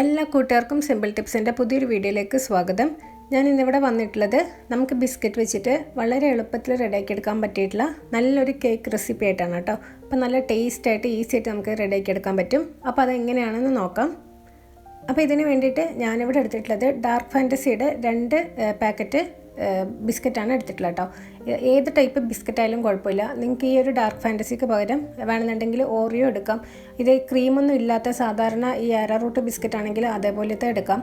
എല്ലാ കൂട്ടുകാർക്കും സിമ്പിൾ ടിപ്സിന്റെ പുതിയൊരു വീഡിയോയിലേക്ക് സ്വാഗതം. ഞാൻ ഇന്നിവിടെ വന്നിട്ടുള്ളത് നമുക്ക് ബിസ്ക്കറ്റ് വെച്ചിട്ട് വളരെ എളുപ്പത്തിൽ റെഡിയാക്കി എടുക്കാൻ പറ്റിയിട്ടുള്ള നല്ലൊരു കേക്ക് റെസിപ്പി ആയിട്ടാണ് കേട്ടോ. അപ്പോൾ നല്ല ടേസ്റ്റ് ആയിട്ട് ഈസി ആയിട്ട് നമുക്ക് റെഡിയാക്കി എടുക്കാൻ പറ്റും. അപ്പോൾ അതെങ്ങനെയാണെന്ന് നോക്കാം. അപ്പോൾ ഇതിന് വേണ്ടിയിട്ട് ഞാനിവിടെ എടുത്തിട്ടുള്ളത് ഡാർക്ക് ഫാന്റസിയുടെ രണ്ട് പാക്കറ്റ് ബിസ്ക്കറ്റാണ് എടുത്തിട്ടുള്ളത് കേട്ടോ. ഏത് ടൈപ്പ് ബിസ്ക്കറ്റായാലും കുഴപ്പമില്ല. നിങ്ങൾക്ക് ഈ ഒരു ഡാർക്ക് ഫാന്റസിക്ക് പകരം വേണമെന്നുണ്ടെങ്കിൽ ഓറിയോ എടുക്കാം. ഇത് ക്രീമൊന്നും ഇല്ലാത്ത സാധാരണ ഈ അരറൂട്ട് ബിസ്ക്കറ്റ് ആണെങ്കിൽ അതേപോലത്തെ എടുക്കാം.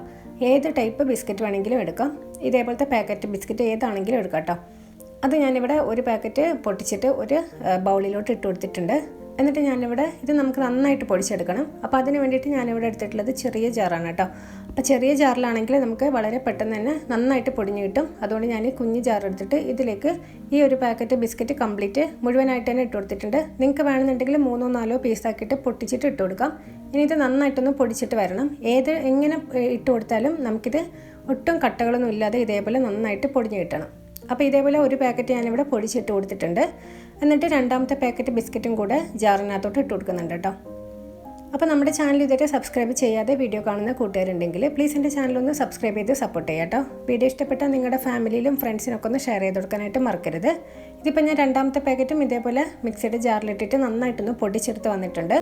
ഏത് ടൈപ്പ് ബിസ്ക്കറ്റ് വേണമെങ്കിലും എടുക്കാം. ഇതേപോലത്തെ പാക്കറ്റ് ബിസ്ക്കറ്റ് ഏതാണെങ്കിലും എടുക്കാം കേട്ടോ. അത് ഞാനിവിടെ ഒരു പാക്കറ്റ് പൊട്ടിച്ചിട്ട് ഒരു ബൗളിലോട്ട് ഇട്ട് കൊടുത്തിട്ടുണ്ട്. എന്നിട്ട് ഞാനിവിടെ ഇത് നമുക്ക് നന്നായിട്ട് പൊടിച്ചെടുക്കണം. അപ്പോൾ അതിന് വേണ്ടിയിട്ട് ഞാനിവിടെ എടുത്തിട്ടുള്ളത് ചെറിയ ജാറാണ് കേട്ടോ. അപ്പോൾ ചെറിയ ജാറിലാണെങ്കിൽ നമുക്ക് വളരെ പെട്ടെന്ന് തന്നെ നന്നായിട്ട് പൊടിഞ്ഞു കിട്ടും. അതുകൊണ്ട് ഞാൻ കുഞ്ഞ് ജാർ എടുത്തിട്ട് ഇതിലേക്ക് ഈ ഒരു പാക്കറ്റ് ബിസ്ക്കറ്റ് കംപ്ലീറ്റ് മുഴുവനായിട്ട് തന്നെ ഇട്ട് കൊടുത്തിട്ടുണ്ട്. നിങ്ങൾക്ക് വേണമെന്നുണ്ടെങ്കിൽ മൂന്നോ നാലോ പീസാക്കിയിട്ട് പൊട്ടിച്ചിട്ട് ഇട്ട് കൊടുക്കാം. ഇനി ഇത് നന്നായിട്ടൊന്ന് പൊടിച്ചിട്ട് വരണം. ഏത് എങ്ങനെ ഇട്ട് കൊടുത്താലും നമുക്കിത് ഒട്ടും കട്ടകളൊന്നും ഇല്ലാതെ ഇതേപോലെ നന്നായിട്ട് പൊടിഞ്ഞ് കിട്ടണം. അപ്പോൾ ഇതേപോലെ ഒരു പാക്കറ്റ് ഞാനിവിടെ പൊടിച്ചിട്ട് കൊടുത്തിട്ടുണ്ട്. എന്നിട്ട് രണ്ടാമത്തെ പാക്കറ്റ് ബിസ്ക്കറ്റും കൂടെ ജാറിനകത്തോട്ട് ഇട്ട് കൊടുക്കുന്നുണ്ട് കേട്ടോ. അപ്പോൾ നമ്മുടെ ചാനൽ ഇതുവരെ സബ്സ്ക്രൈബ് ചെയ്യാതെ വീഡിയോ കാണുന്ന കൂട്ടുകാരുണ്ടെങ്കിൽ പ്ലീസ് എന്റെ ചാനലൊന്ന് സബ്സ്ക്രൈബ് ചെയ്ത് സപ്പോർട്ട് ചെയ്യാം കേട്ടോ. വീഡിയോ ഇഷ്ടപ്പെട്ടാൽ നിങ്ങളുടെ ഫാമിലിയിലും ഫ്രണ്ട്സിനൊക്കെ ഒന്ന് ഷെയർ ചെയ്ത് കൊടുക്കാനായിട്ട് മറക്കരുത്. ഇതിപ്പോൾ ഞാൻ രണ്ടാമത്തെ പാക്കറ്റും ഇതേപോലെ മിക്സിയുടെ ജാറിലിട്ടിട്ട് നന്നായിട്ടൊന്ന് പൊടിച്ചെടുത്ത് വന്നിട്ടുണ്ട്.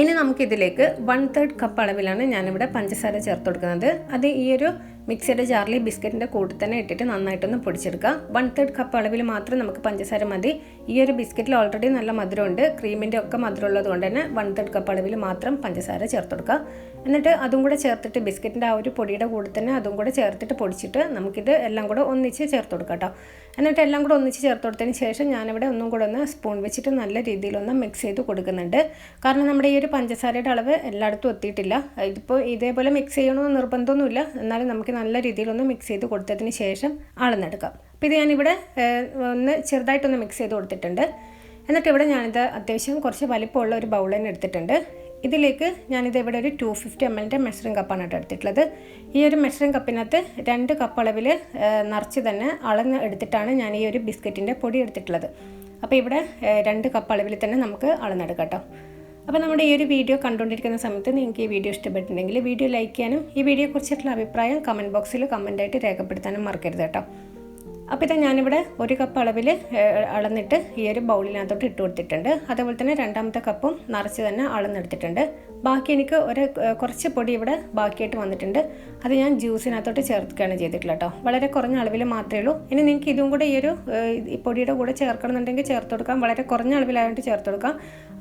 ഇനി നമുക്കിതിലേക്ക് വൺ തേർഡ് കപ്പ് അളവിലാണ് ഞാനിവിടെ പഞ്ചസാര ചേർത്ത് കൊടുക്കുന്നത്. അത് ഈ ഒരു മിക്സിയുടെ ജാറിൽ ബിസ്ക്കറ്റിന്റെ കൂട്ടിൽ തന്നെ ഇട്ടിട്ട് നന്നായിട്ടൊന്ന് പൊടിച്ചെടുക്കുക. വൺ തേർഡ് കപ്പ് അളവിൽ മാത്രം നമുക്ക് പഞ്ചസാര മതി. ഈ ഒരു ബിസ്ക്കറ്റിൽ ഓൾറെഡി നല്ല മധുരമുണ്ട്. ക്രീമിന്റെ ഒക്കെ മധുരം ഉള്ളത് കൊണ്ട് തന്നെ വൺ തേർഡ് കപ്പ് അളവിൽ മാത്രം പഞ്ചസാര ചേർത്ത് കൊടുക്കുക. എന്നിട്ട് അതും കൂടെ ചേർത്തിട്ട് ബിസ്ക്കറ്റിന്റെ ആ ഒരു പൊടിയുടെ കൂടെ തന്നെ അതും കൂടെ ചേർത്തിട്ട് പൊടിച്ചിട്ട് നമുക്കിത് എല്ലാം കൂടെ ഒന്നിച്ച് ചേർത്ത് കൊടുക്കാം കേട്ടോ. എന്നിട്ട് എല്ലാം കൂടെ ഒന്നിച്ച് ചേർത്ത് കൊടുത്തതിന് ശേഷം ഞാനിവിടെ ഒന്നും കൂടെ ഒന്ന് സ്പൂൺ വെച്ചിട്ട് നല്ല രീതിയിലൊന്ന് മിക്സ് ചെയ്ത് കൊടുക്കുന്നുണ്ട്. കാരണം നമ്മുടെ ഈ ഒരു പഞ്ചസാരയുടെ അളവ് എല്ലായിടത്തും എത്തിയിട്ടില്ല. ഇതിപ്പോൾ ഇതേപോലെ മിക്സ് ചെയ്യണമെന്ന് നിർബന്ധമൊന്നുമില്ല. എന്നാലും നമുക്ക് നല്ല രീതിയിലൊന്ന് മിക്സ് ചെയ്ത് കൊടുത്തതിന് ശേഷം അളന്നെടുക്കാം അപ്പോൾ ഇത് ഞാനിവിടെ ഒന്ന് ചെറുതായിട്ടൊന്ന് മിക്സ് ചെയ്ത് കൊടുത്തിട്ടുണ്ട്. എന്നിട്ട് ഇവിടെ ഞാനിത് അത്യാവശ്യം കുറച്ച് വലിപ്പമുള്ള ഒരു ബൗൾ തന്നെ എടുത്തിട്ടുണ്ട്. ഇതിലേക്ക് ഞാനിത് ഇവിടെ ഒരു ടു ഫിഫ്റ്റി എം എല്ലിന്റെ മെഷറിംഗ് കപ്പാണ് കേട്ടോ എടുത്തിട്ടുള്ളത്. ഈ ഒരു മെഷറിംഗ് കപ്പിനകത്ത് രണ്ട് കപ്പ് അളവിൽ നിറച്ച് തന്നെ അളന്ന് എടുത്തിട്ടാണ് ഞാൻ ഈ ഒരു ബിസ്ക്കറ്റിന്റെ പൊടി എടുത്തിട്ടുള്ളത്. അപ്പോൾ ഇവിടെ രണ്ട് കപ്പ് അളവിൽ തന്നെ നമുക്ക് അളന്നെടുക്കാം കേട്ടോ. അപ്പോൾ നമ്മുടെ ഈ ഒരു വീഡിയോ കണ്ടുകൊണ്ടിരിക്കുന്ന സമയത്ത് നിങ്ങൾക്ക് ഈ വീഡിയോ ഇഷ്ടപ്പെട്ടിട്ടുണ്ടെങ്കിൽ വീഡിയോ ലൈക്ക് ചെയ്യാനും ഈ വീഡിയോയെക്കുറിച്ചിട്ടുള്ള അഭിപ്രായം കമന്റ് ബോക്സിൽ കമന്റായിട്ട് രേഖപ്പെടുത്താനും മറക്കരുത് കേട്ടോ. അപ്പോൾ ഇത് ഞാനിവിടെ ഒരു കപ്പ് അളവിൽ അളന്നിട്ട് ഈ ഒരു ബൗളിനകത്തോട്ട് ഇട്ട് കൊടുത്തിട്ടുണ്ട്. അതേപോലെ തന്നെ രണ്ടാമത്തെ കപ്പും നിറച്ച് തന്നെ അളന്നെടുത്തിട്ടുണ്ട്. ബാക്കി എനിക്ക് ഒരു കുറച്ച് പൊടി ഇവിടെ ബാക്കിയായിട്ട് വന്നിട്ടുണ്ട്. അത് ഞാൻ ജ്യൂസിനകത്തോട്ട് ചേർക്കുകയാണ് ചെയ്തിട്ടുള്ളത് കേട്ടോ. വളരെ കുറഞ്ഞ അളവിൽ മാത്രമേ ഉള്ളൂ. ഇനി നിങ്ങൾക്ക് ഇതും കൂടെ ഈ ഒരു പൊടിയുടെ കൂടെ ചേർക്കണമെന്നുണ്ടെങ്കിൽ ചേർത്ത് കൊടുക്കാം. വളരെ കുറഞ്ഞ അളവിലായിട്ട് ചേർത്ത് കൊടുക്കാം.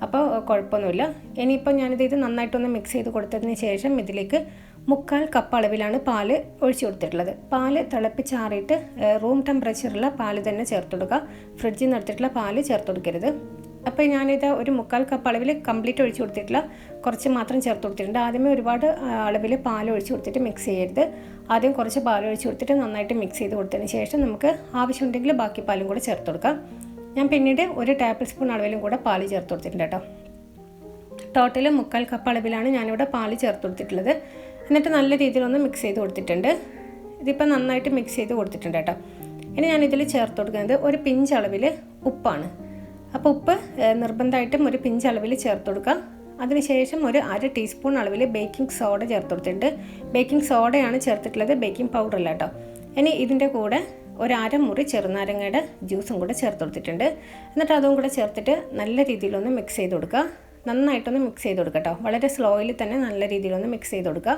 അപ്പോൾ കുഴപ്പമൊന്നുമില്ല. ഇനിയിപ്പോൾ ഞാനിത് ഇത് നന്നായിട്ടൊന്ന് മിക്സ് ചെയ്ത് കൊടുത്തതിന് ശേഷം ഇതിലേക്ക് മുക്കാൽ കപ്പ് അളവിലാണ് പാൽ ഒഴിച്ചു കൊടുത്തിട്ടുള്ളത്. പാൽ തിളപ്പിച്ചാറിയിട്ട് റൂം ടെമ്പറേച്ചറുള്ള പാൽ തന്നെ ചേർത്ത് കൊടുക്കുക. ഫ്രിഡ്ജിൽ നിന്ന് എടുത്തിട്ടുള്ള പാൽ ചേർത്ത് കൊടുക്കരുത്. അപ്പോൾ ഞാനിത് ഒരു മുക്കാൽ കപ്പ് അളവിൽ കംപ്ലീറ്റ് ഒഴിച്ചു കൊടുത്തിട്ടില്ല. കുറച്ച് മാത്രം ചേർത്ത് കൊടുത്തിട്ടുണ്ട്. ആദ്യമേ ഒരുപാട് അളവിൽ പാൽ ഒഴിച്ച് കൊടുത്തിട്ട് മിക്സ് ചെയ്യരുത്. ആദ്യം കുറച്ച് പാൽ ഒഴിച്ച് കൊടുത്തിട്ട് നന്നായിട്ട് മിക്സ് ചെയ്ത് കൊടുത്തതിന് ശേഷം നമുക്ക് ആവശ്യമുണ്ടെങ്കിൽ ബാക്കി പാലും കൂടെ ചേർത്ത് കൊടുക്കാം. ഞാൻ പിന്നീട് ഒരു ടേബിൾ സ്പൂൺ അളവിലും കൂടെ പാൽ ചേർത്ത് കൊടുത്തിട്ടുണ്ട് കേട്ടോ. ടോട്ടൽ മുക്കാൽ കപ്പ് അളവിലാണ് ഞാനിവിടെ പാൽ ചേർത്ത് കൊടുത്തിട്ടുള്ളത്. എന്നിട്ട് നല്ല രീതിയിലൊന്ന് മിക്സ് ചെയ്ത് കൊടുത്തിട്ടുണ്ട്. ഇതിപ്പോൾ നന്നായിട്ട് മിക്സ് ചെയ്ത് കൊടുത്തിട്ടുണ്ട് കേട്ടോ. ഇനി ഞാനിതിൽ ചേർത്ത് കൊടുക്കുന്നത് ഒരു പിഞ്ച് അളവിൽ ഉപ്പാണ്. അപ്പോൾ ഉപ്പ് നിർബന്ധമായിട്ടും ഒരു പിഞ്ച് അളവിൽ ചേർത്ത് കൊടുക്കുക അതിനുശേഷം ഒരു അര ടീസ്പൂൺ അളവിൽ ബേക്കിംഗ് സോഡ ചേർത്ത് കൊടുത്തിട്ടുണ്ട്. ബേക്കിംഗ് സോഡയാണ് ചേർത്തിട്ടുള്ളത് ബേക്കിംഗ് പൗഡർ അല്ല കേട്ടോ. ഇനി ഇതിന്റെ കൂടെ ഒരു അരമുറി ചെറുനാരങ്ങയുടെ ജ്യൂസും കൂടെ ചേർത്ത് കൊടുത്തിട്ടുണ്ട്. എന്നിട്ട് അതും കൂടെ ചേർത്തിട്ട് നല്ല രീതിയിലൊന്ന് മിക്സ് ചെയ്ത് കൊടുക്കുക. നന്നായിട്ടൊന്ന് മിക്സ് ചെയ്ത് കൊടുക്കുക കേട്ടോ വളരെ സ്ലോയിൽ തന്നെ നല്ല രീതിയിലൊന്ന് മിക്സ് ചെയ്ത് കൊടുക്കുക.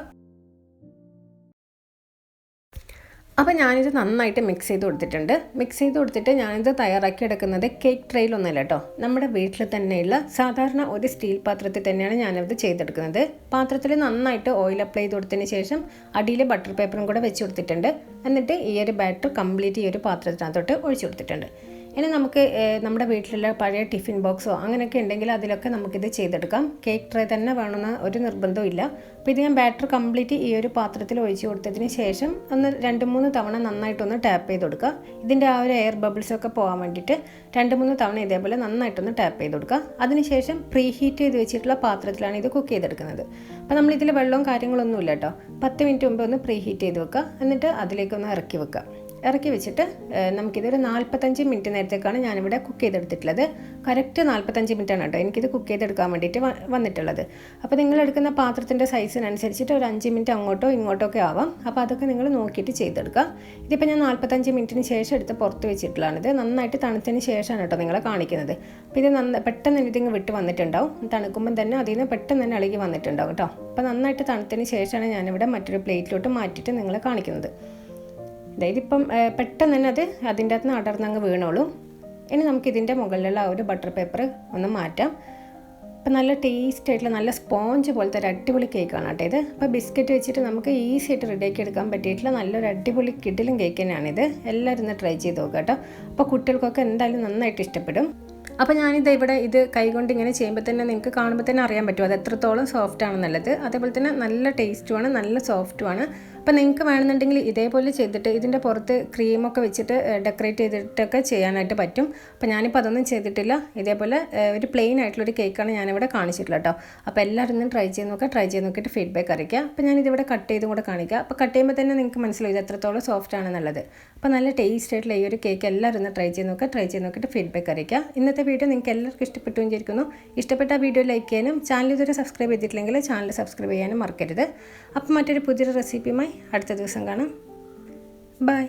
അപ്പോൾ ഞാനിത് നന്നായിട്ട് മിക്സ് ചെയ്ത് കൊടുത്തിട്ടുണ്ട്. മിക്സ് ചെയ്ത് കൊടുത്തിട്ട് ഞാനിത് തയ്യാറാക്കി എടുക്കുന്നത് കേക്ക് ട്രെയിലൊന്നുമല്ല കേട്ടോ നമ്മുടെ വീട്ടിൽ തന്നെയുള്ള സാധാരണ ഒരു സ്റ്റീൽ പാത്രത്തിൽ തന്നെയാണ് ഞാനിത് ചെയ്തെടുക്കുന്നത്. പാത്രത്തിൽ നന്നായിട്ട് ഓയിൽ അപ്ലൈ ചെയ്ത് കൊടുത്തതിന് ശേഷം അടിയിൽ ബട്ടർ പേപ്പറും കൂടെ വെച്ച് കൊടുത്തിട്ടുണ്ട്. എന്നിട്ട് ഈ ഒരു ബാറ്റർ കംപ്ലീറ്റ് ഈ ഒരു പാത്രത്തിനകത്തോട്ട് ഒഴിച്ചു കൊടുത്തിട്ടുണ്ട്. ഇനി നമുക്ക് നമ്മുടെ വീട്ടിലുള്ള പഴയ ടിഫിൻ ബോക്സോ അങ്ങനെയൊക്കെ ഉണ്ടെങ്കിൽ അതിലൊക്കെ നമുക്കിത് ചെയ്തെടുക്കാം. കേക്ക് ട്രേ തന്നെ വേണമെന്ന് ഒരു നിർബന്ധവും ഇല്ല. അപ്പോൾ ഇത് ഞാൻ ബാറ്റർ കംപ്ലീറ്റ് ഈ ഒരു പാത്രത്തിൽ ഒഴിച്ച് കൊടുത്തതിന് ശേഷം ഒന്ന് രണ്ട് മൂന്ന് തവണ നന്നായിട്ടൊന്ന് ടാപ്പ് ചെയ്ത് കൊടുക്കുക. ഇതിന്റെ ആ ഒരു എയർ ബബിൾസ് ഒക്കെ പോകാൻ വേണ്ടിയിട്ട് രണ്ട് മൂന്ന് തവണ ഇതേപോലെ നന്നായിട്ടൊന്ന് ടാപ്പ് ചെയ്ത് കൊടുക്കുക. അതിനുശേഷം പ്രീ ഹീറ്റ് ചെയ്ത് വെച്ചിട്ടുള്ള പാത്രത്തിലാണ് ഇത് കുക്ക് ചെയ്തെടുക്കുന്നത്. അപ്പോൾ നമ്മൾ ഇതിൽ വെള്ളവും കാര്യങ്ങളൊന്നും ഇല്ല കേട്ടോ. പത്ത് മിനിറ്റ് മുമ്പ് ഒന്ന് പ്രീ ഹീറ്റ് ചെയ്ത് വെക്കുക. എന്നിട്ട് അതിലേക്കൊന്ന് ഇറക്കി വെക്കുക. ഇറക്കി വെച്ചിട്ട് നമുക്കിതൊരു നാൽപ്പത്തഞ്ച് മിനിറ്റ് നേരത്തേക്കാണ് ഞാനിവിടെ കുക്ക് ചെയ്തെടുത്തിട്ടുള്ളത്. കറക്റ്റ് നാൽപ്പത്തഞ്ച് മിനിറ്റാണ് കേട്ടോ എനിക്കിത് കുക്ക് ചെയ്തെടുക്കാൻ വേണ്ടിയിട്ട് വന്നിട്ടുള്ളത്. അപ്പോൾ നിങ്ങൾ എടുക്കുന്ന പാത്രത്തിന്റെ സൈസിനനുസരിച്ചിട്ട് ഒരു അഞ്ച് മിനിറ്റ് അങ്ങോട്ടോ ഇങ്ങോട്ടോ ഒക്കെ ആവാം. അപ്പോൾ അതൊക്കെ നിങ്ങൾ നോക്കിയിട്ട് ചെയ്തെടുക്കുക. ഇതിപ്പോൾ ഞാൻ നാൽപ്പത്തഞ്ച് മിനിറ്റിന് ശേഷം എടുത്ത് പുറത്ത് വെച്ചിട്ടുള്ളതാണിത് നന്നായിട്ട് തണുത്തതിന് ശേഷമാണ് കേട്ടോ നിങ്ങളെ കാണിക്കുന്നത്. അപ്പോൾ ഇത് നന്ന പെട്ടെന്ന് ഇതിങ്ങ് വിട്ട് വന്നിട്ടുണ്ടാവും. തണുക്കുമ്പം തന്നെ അതിൽ നിന്ന് പെട്ടെന്ന് തന്നെ ഇളകി വന്നിട്ടുണ്ടാവും കേട്ടോ. അപ്പോൾ നന്നായിട്ട് തണുത്തതിന് ശേഷമാണ് ഞാനിവിടെ മറ്റൊരു പ്ലേറ്റിലോട്ട് മാറ്റിയിട്ട് നിങ്ങളെ കാണിക്കുന്നത്. അതായത് ഇപ്പം പെട്ടെന്ന് തന്നെ അത് അതിന്റെ അകത്ത് നിന്ന് അടർന്നങ്ങ് വീണോളൂ. ഇനി നമുക്ക് ഇതിന്റെ മുകളിലുള്ള ആ ഒരു ബട്ടർ പേപ്പർ ഒന്ന് മാറ്റാം. അപ്പം നല്ല ടേസ്റ്റ് ആയിട്ടുള്ള നല്ല സ്പോഞ്ച് പോലത്തെ ഒരു അടിപൊളി കേക്കാണ് കേട്ടോ ഇത്. അപ്പോൾ ബിസ്ക്കറ്റ് വെച്ചിട്ട് നമുക്ക് ഈസി ആയിട്ട് റെഡിയാക്കി എടുക്കാൻ പറ്റിയിട്ടുള്ള നല്ലൊരു അടിപൊളി കിഡിലും കേക്ക് തന്നെയാണിത് എല്ലാവരും ഒന്ന് ട്രൈ ചെയ്ത് നോക്കുക കേട്ടോ. അപ്പോൾ കുട്ടികൾക്കൊക്കെ എന്തായാലും നന്നായിട്ട് ഇഷ്ടപ്പെടും. അപ്പോൾ ഞാനിത് ഇവിടെ ഇത് കൈകൊണ്ട് ഇങ്ങനെ ചെയ്യുമ്പോൾ തന്നെ നിങ്ങൾക്ക് കാണുമ്പോൾ തന്നെ അറിയാൻ പറ്റും അത് എത്രത്തോളം സോഫ്റ്റ് ആണെന്നുള്ളത്. അതേപോലെ തന്നെ നല്ല ടേസ്റ്റുമാണ് നല്ല സോഫ്റ്റുമാണ് അപ്പോൾ നിങ്ങൾക്ക് വേണമെന്നുണ്ടെങ്കിൽ ഇതേപോലെ ചെയ്തിട്ട് ഇതിന്റെ പുറത്ത് ക്രീമൊക്കെ വെച്ചിട്ട് ഡെക്കറേറ്റ് ചെയ്തിട്ടൊക്കെ ചെയ്യാനായിട്ട് പറ്റും. അപ്പോൾ ഞാനിപ്പോൾ അതൊന്നും ചെയ്തിട്ടില്ല. ഇതേപോലെ ഒരു പ്ലെയിൻ ആയിട്ടുള്ളൊരു കേക്കാണ് ഞാനിവിടെ കാണിച്ചിട്ടുള്ളത് കേട്ടോ. അപ്പോൾ എല്ലാവരും ഒന്ന് ട്രൈ ചെയ്ത് നോക്കുക ട്രൈ ചെയ്ത് നോക്കിയിട്ട് ഫീഡ്ബാക്ക് അറിയിക്കുക. അപ്പോൾ ഞാനിതിവിടെ കട്ട് ചെയ്തും കൂടെ കാണിക്കുക. അപ്പോൾ കട്ട് ചെയ്യുമ്പോൾ തന്നെ നിങ്ങൾക്ക് മനസ്സിലാവും ഇത് എത്രത്തോളം സോഫ്റ്റ് ആണെന്നുള്ളത് അപ്പോൾ നല്ല ടേസ്റ്റ് ആയിട്ടുള്ള ഈ ഒരു കേക്ക് എല്ലാവരും ഒന്ന് ട്രൈ ചെയ്ത് നോക്കുക ട്രൈ ചെയ്ത് നോക്കിയിട്ട് ഫീഡ്ബാക്ക് അറിയിക്കുക. ഇന്നത്തെ വീഡിയോ നിങ്ങൾക്ക് എല്ലാവർക്കും ഇഷ്ടപ്പെട്ടു വിചാരിക്കുന്നു. ഇഷ്ടപ്പെട്ട വീഡിയോ ലൈക്ക് ചെയ്യാനും ചാനൽ ഇതുവരെ സബ്സ്ക്രൈബ് ചെയ്തിട്ടില്ലെങ്കിൽ ചാനൽ സബ്സ്ക്രൈബ് ചെയ്യാനും മറക്കരുത്. അപ്പോൾ മറ്റൊരു പുതിയൊരു റെസിപ്പിയുമായി അടുത്ത ദിവസം കാണാം. ബൈ.